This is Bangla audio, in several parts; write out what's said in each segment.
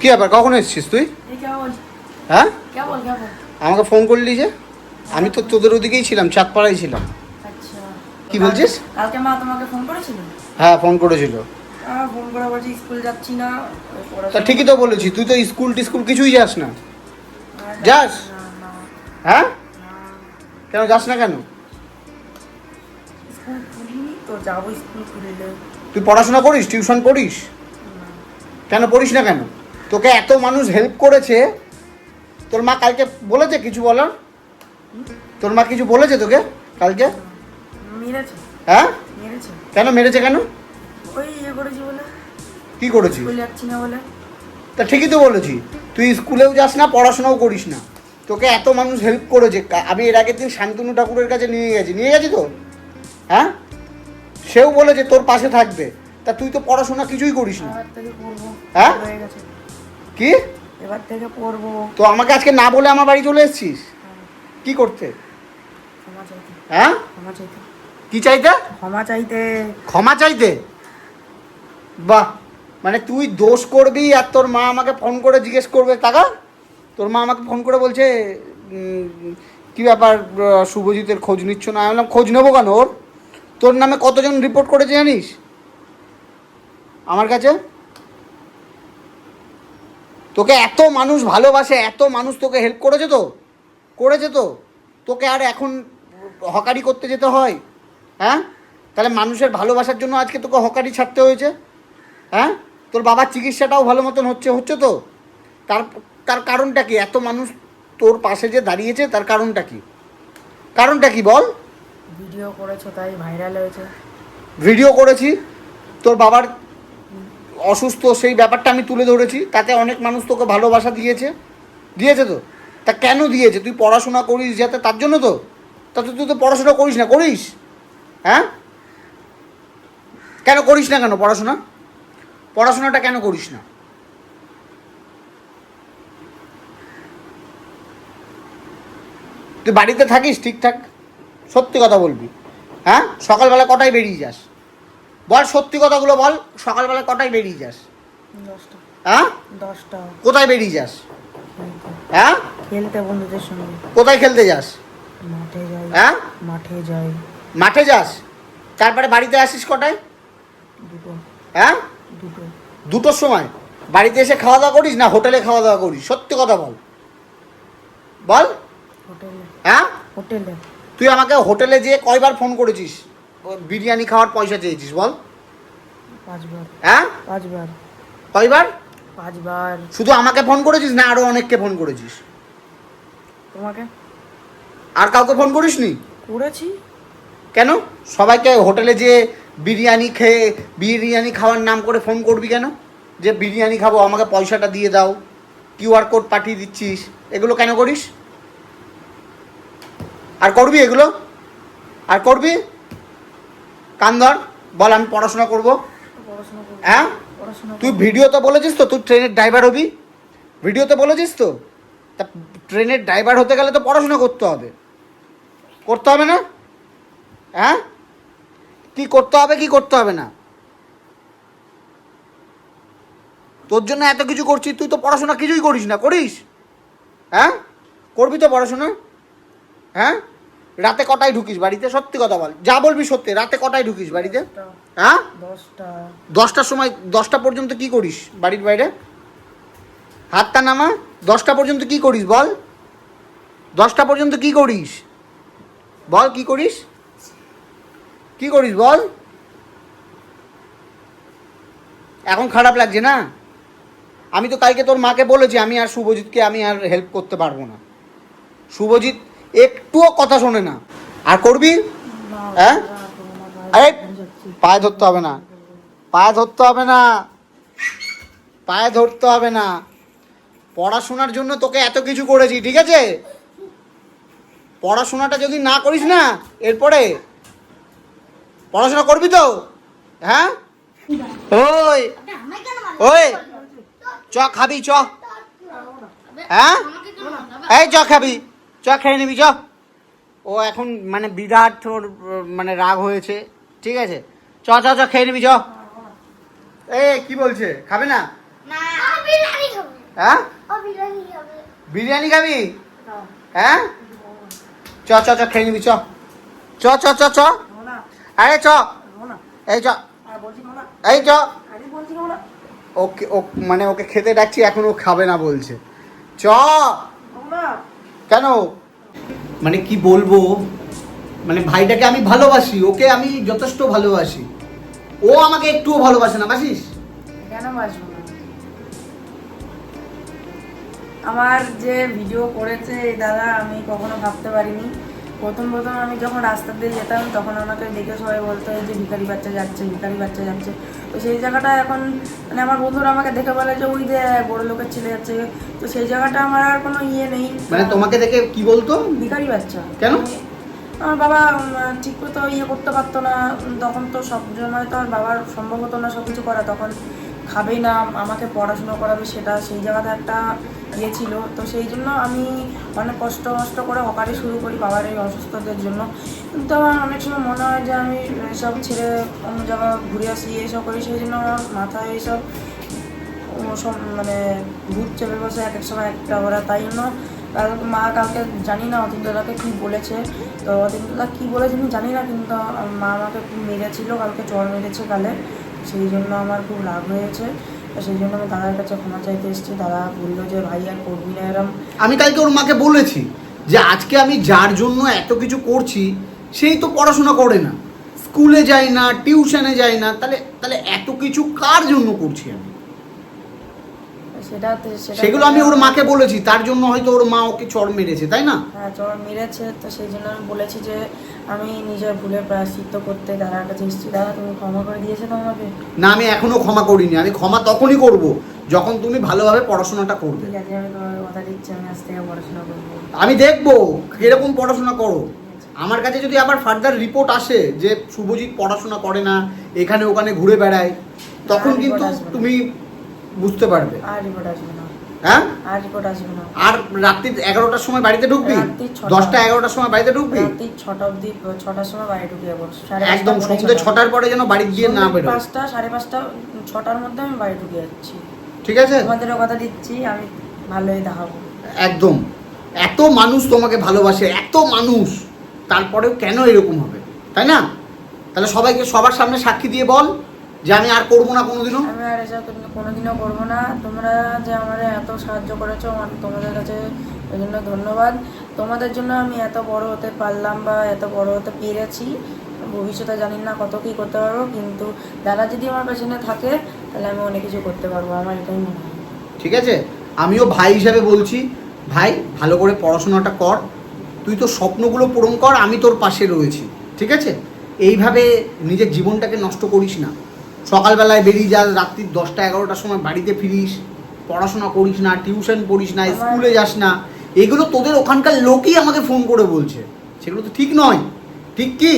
কি ব্যাপার? কখন এসছিস তুই? হ্যাঁ? আমাকে ফোন করলি যে? আমি তো তোদের ওদিকেই ছিলাম চাঁদপাড়ায় ছিলাম। আচ্ছা। কি বলছিস? কালকে মা তোমাকে ফোন করেছিল? হ্যাঁ ফোন করেছিল। ফোন করে বলছি স্কুল যাচ্ছি না তা ঠিকই তো বলেছি তুই তো স্কুল টিস্কুল কিছুই যাস না। যাস? হ্যাঁ? কেন যাস না কেন? তুই পড়াশোনা করিস টিউশন পড়িস কেন পড়িস না কেন? তোকে এত মানুষ হেল্প করেছে তোর মা কালকে বলেছে কিছু বলার? তোর মা কিছু বলেছে তোকে কালকে? হ্যাঁ? মেরেছে। কেন মেরেছে কেন? ইয়ে করেছি কি বলে। তা ঠিকই তো বলেছি। তুই স্কুলেও যাস না পড়াশোনাও করিস না। তোকে এত মানুষ হেল্প করেছে। আমি এর আগের দিন শান্তনু ঠাকুরের কাছে নিয়ে গেছি। নিয়ে গেছি তো? হ্যাঁ? সেও বলেছে তোর পাশে থাকবে। তা তুই তো পড়াশোনা কিছুই করিস না। হ্যাঁ? হয়ে গেছে। কি? এবার থেকে পড়ব। তো আমাকে আজকে না বলে আমার বাড়ি চলে এসেছিস? কি করতে? হ্যাঁ? কি চাইতে? ক্ষমা চাইতে। ক্ষমা চাইতে? বাহ! মানে তুই দোষ করবি আর তোর মা আমাকে ফোন করে জিজ্ঞেস করবে টাকা? তোর মা আমাকে ফোন করে বলছে কি ব্যাপার শুভজিতের খোঁজ নিচ্ছ না? আমি বললাম খোঁজ নেব কেন ওর? তোর নামে কতজন রিপোর্ট করেছে জানিস? আমার কাছে? তোকে এত মানুষ ভালোবাসে এত মানুষ তোকে হেল্প করেছে তো? করেছে তো? তোকে আর এখন হকারি করতে যেতে হয় হ্যাঁ? তাহলে মানুষের ভালোবাসার জন্য আজকে তোকে হকারি ছাড়তে হয়েছে হ্যাঁ? তোর বাবার চিকিৎসাটাও ভালো মতন হচ্ছে হচ্ছে তো? তার তার কারণটা কি? এত মানুষ তোর পাশে যে দাঁড়িয়েছে তার কারণটা কি? কারণটা কি বল? ভিডিও করেছ তাই ভাইরাল হয়েছে। ভিডিও করেছি তোর বাবার অসুস্থ, সেই ব্যাপারটা আমি তুলে ধরেছি। তাতে অনেক মানুষ তোকে ভালোবাসা দিয়েছে। দিয়েছে তো? তা কেন দিয়েছে? তুই পড়াশোনা করিস যাতে তার জন্য তো? তাতে তুই তো পড়াশোনা করিস না, করিস? হ্যাঁ? কেন করিস না কেন পড়াশোনা? পড়াশোনাটা কেন করিস না? তুই বাড়িতে থাকিস ঠিকঠাক? সত্যি কথা বলবি। হ্যাঁ? সকালবেলা কটায় বেরিয়ে যাস? বল সত্যি কথাগুলো বল সকালবেলা কটায় বেরিয়ে যাস? হ্যাঁ? দশটা। কোথায় বেরিয়ে যাস? হ্যাঁ? খেলতে বন্ধুদের সঙ্গে। কোথায় খেলতে যাস? মাঠে যাই। হ্যাঁ? মাঠে যাই। মাঠে যাস? তারপরে বাড়িতে আসিস কটায়? দুটো। হ্যাঁ? দুটো। দুটোর সময়? বাড়িতে এসে খাওয়া দাওয়া করিস না হোটেলে খাওয়া দাওয়া করিস? সত্যি কথা বল। বল। হোটেলে। হ্যাঁ? হোটেলে। তুই আমাকে হোটেলে যেয়ে কয়বার ফোন করেছিস? বিরিয়ানি খাওয়ার পয়সা চেয়েছিস বল। পাঁচবার। হ্যাঁ? পাঁচবার। কয়বার? পাঁচবার। শুধু আমাকে ফোন করেছিস না আরও অনেককে ফোন করেছিস? তোমাকে? আর কাউকে ফোন করিসনি? করেছি। কেন? সবাইকে হোটেলে যে বিরিয়ানি খেয়ে বিরিয়ানি খাওয়ার নাম করে ফোন করবি কেন? যে বিরিয়ানি খাব আমাকে পয়সাটা দিয়ে দাও। কিউআর কোড পাঠিয়ে দিচ্ছিস। এগুলো কেন করিস? আর করবি এগুলো? আর করবি? কান ধর বল আমি পড়াশোনা করব। হ্যাঁ? তুই। ভিডিওতে বলেছিস তো তুই ট্রেনের ড্রাইভার হবি। ভিডিওতে বলেছিস তো? তা ট্রেনের ড্রাইভার হতে গেলে তো পড়াশোনা করতে হবে। করতে হবে না? হ্যাঁ? কি করতে হবে কি করতে হবে না? তোর জন্য এত কিছু করছিস তুই তো পড়াশোনা কিছুই করিস না করিস? হ্যাঁ? করবি তো পড়াশোনা? হ্যাঁ? রাতে কটায় ঢুকিস বাড়িতে? সত্যি কথা বল। যা বলবি সত্যি রাতে কটায় ঢুকিস বাড়িতে? হ্যাঁ? দশটা। দশটার সময় দশটা পর্যন্ত কি করিস বাড়ির বাইরে? হাতটা নামা দশটা পর্যন্ত কি করিস বল? দশটা পর্যন্ত কি করিস? বল কি করিস? কি করিস বল? এখন খারাপ লাগছে না? আমি তো কালকে তোর মাকে বলেছি আমি আর শুভজিৎকে আমি আর হেল্প করতে পারব না। শুভজিৎ একটুও কথা শোনে না। আর করবি? হ্যাঁ? আরে, পায়ে ধরতে হবে না। পায়ে ধরতে হবে না। পায়ে ধরতে হবে না। পড়াশোনার জন্য তোকে এত কিছু করেছি, ঠিক আছে? পড়াশোনাটা যদি না করিস না, এরপরে পড়াশোনা করবি তো? হ্যাঁ? ওই ওই, চ, খাবি, চ। হ্যাঁ? এই, চ, খাবি। চ খেয়ে নিবি চ। ও এখন মানে বিরাট ওর উম, মানে রাগ হয়েছে ঠিক আছে? চ চ চ খেয়ে নিবি চ। এ কি বলছে? খাবে না? না বিরিয়ানি খাবে। হ্যাঁ? বিরিয়ানি খাবি। হ্যাঁ? চ চ চ খেয়ে নিবি চ। চ চ চ চ। আরে চ। এই চ। এই চ। ওকে ও মানে ওকে খেতে ডাকছি এখন ও খাবে না বলছে। চ। না কেন? মানে কি বলব? মানে ভাইটাকে আমি ভালোবাসি, ওকে আমি যথেষ্ট ভালোবাসি। ও আমাকে একটুও ভালোবাসে না, বাসিস? কেন বাসবো আমার যে ভিডিও করেছে দাদা, আমি কখনো ভাবতে পারিনি। প্রথম প্রথম আমি যখন রাস্তা দিয়ে যেতাম তখন আমাকে দেখে সবাই বলতো এই যে ভিখারি বাচ্চা যাচ্ছে ভিখারি বাচ্চা যাচ্ছে। তো সেই জায়গাটা এখন মানে আমার বন্ধুরা আমাকে দেখে বলে যে ওই যে বড় লোকের ছেলে যাচ্ছে। তো সেই জায়গাটা আমার আর কোনো ইয়ে নেই। মানে তোমাকে দেখে কি বলতো? ভিখারি বাচ্চা। কেন? আমার বাবা ঠিক মতো ইয়ে করতে পারতো না। তখন তো সব সময় তো আর বাবার সম্ভব হতো না সব কিছু করা। তখন খাবেই না, আমাকে পড়াশুনো করাবে সেটা সেই জায়গাতে একটা ইয়ে ছিল। তো সেই জন্য আমি অনেক কষ্ট মষ্ট করে হকারি শুরু করি বাবার এই অসুস্থতার জন্য। কিন্তু আমার অনেক সময় মনে হয় যে আমি এসব ছেড়ে অন্য জায়গায় ঘুরে আসি, এইসব করি, সেই জন্য আমার মাথায় এইসব সব মানে ভূত চেপে বসে এক এক সময় একটা ওরা তাই জন্য কালকে মা কালকে জানি না অতীন্দ্রদাকে কী বলেছে। তো অতীন্দ্রদা কী বলেছে আমি জানি না, কিন্তু মা আমাকে খুব মেরেছিল, কালকে জ্বর মেরেছে কালে সেই জন্য আমার খুব রাগ হয়েছে। তো সেই জন্য আমি দাদার কাছে ক্ষমা চাইতে এসেছি। দাদা বলল যে ভাই আর করবি না এরম? আমি কালকে ওর মাকে বলেছি যে আজকে আমি যার জন্য এত কিছু করছি সেই তো পড়াশোনা করে না। স্কুলে যাই না টিউশনে যাই না। তাহলে তাহলে এত কিছু কার জন্য করছি আমি? সেটা সেগুলো আমি ওর মাকে বলেছি। তার জন্য হয়তো ওর মা ওকে চড় মেরেছে তাই না? হ্যাঁ চর মেরেছে। তো সেই জন্য আমি বলেছি যে আমি নিজের ভুলে প্রায়শ্চিত্ত করতে দাদার কাছে এসেছি। দাদা তুমি ক্ষমা করে দিয়েছে তো আমাকে? না আমি এখনও ক্ষমা করিনি। আমি ক্ষমা তখনই করব যখন তুমি ভালোভাবে পড়াশোনাটা করবে। ঠিক আছে আমি তোমাকে কথা দিচ্ছি আমি আজ থেকে পড়াশোনা করব। আমি দেখব কীরকম পড়াশোনা করো। আমার কাছে যদি আবার ফার্দার রিপোর্ট আসে যে শুভজিৎ পড়াশোনা করে না এখানে ওখানে ঘুরে বেড়ায় তখন কিন্তু। তুমি বুঝতে পারবে। আর রিপোর্ট আসবে না। হ্যাঁ? আর রাত্রি এগারোটার সময় বাড়িতে ঢুকবি? দশটা এগারোটার সময় বাড়িতে ঢুকবি? ছটা অবধি ছটার সময় বাড়ি ঢুকে যাব একদম সন্ধ্যে ছটার পরে যেন বাড়ি গিয়ে না বেরো পাঁচটা সাড়ে পাঁচটা ছটার মধ্যে আমি বাড়ি ঢুকে যাচ্ছি। ঠিক আছে? তোমাদেরও কথা দিচ্ছি আমি ভালোই দেখাবো। একদম। এত মানুষ তোমাকে ভালোবাসে এত মানুষ। তারপরেও কেন এরকম হবে? তাই না? তাহলে সবাইকে সবার সামনে সাক্ষী দিয়ে বল। যে আমি আর করব না কোনোদিনও? আমি আর এসব তুমি কোনোদিনও করব না। তোমরা যে আমার এত সাহায্য করেছ আমার তোমাদের কাছে ওই জন্য ধন্যবাদ। তোমাদের জন্য আমি এত বড় হতে পারলাম বা এত বড় হতে পেরেছি ভবিষ্যতে জানি না কত কী করতে পারব কিন্তু দাদা যদি আমার পেছনে থাকে তাহলে আমি অনেক কিছু করতে পারব আমার এটাই মনে হয়। ঠিক আছে? আমিও ভাই হিসাবে বলছি ভাই ভালো করে পড়াশোনাটা কর তুই তো স্বপ্নগুলো পূরণ কর আমি তোর পাশে রয়েছি ঠিক আছে? এইভাবে নিজের জীবনটাকে নষ্ট করিস না। সকালবেলায় বেরিয়ে যাস রাত্রি দশটা এগারোটার সময় বাড়িতে ফিরিস পড়াশোনা করিস না টিউশন পড়িস না স্কুলে যাস না এগুলো তোদের ওখানকার লোকই আমাকে ফোন করে বলছে। সেগুলো তো ঠিক নয়। ঠিক কি?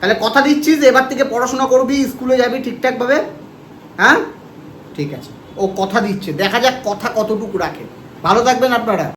তাহলে কথা দিচ্ছিস এবার থেকে পড়াশোনা করবি স্কুলে যাবি ঠিকঠাকভাবে? হ্যাঁ? ঠিক আছে। ও কথা দিচ্ছে। দেখা যাক কথা কতটুকু রাখে। ভালো থাকবেন আপনারা।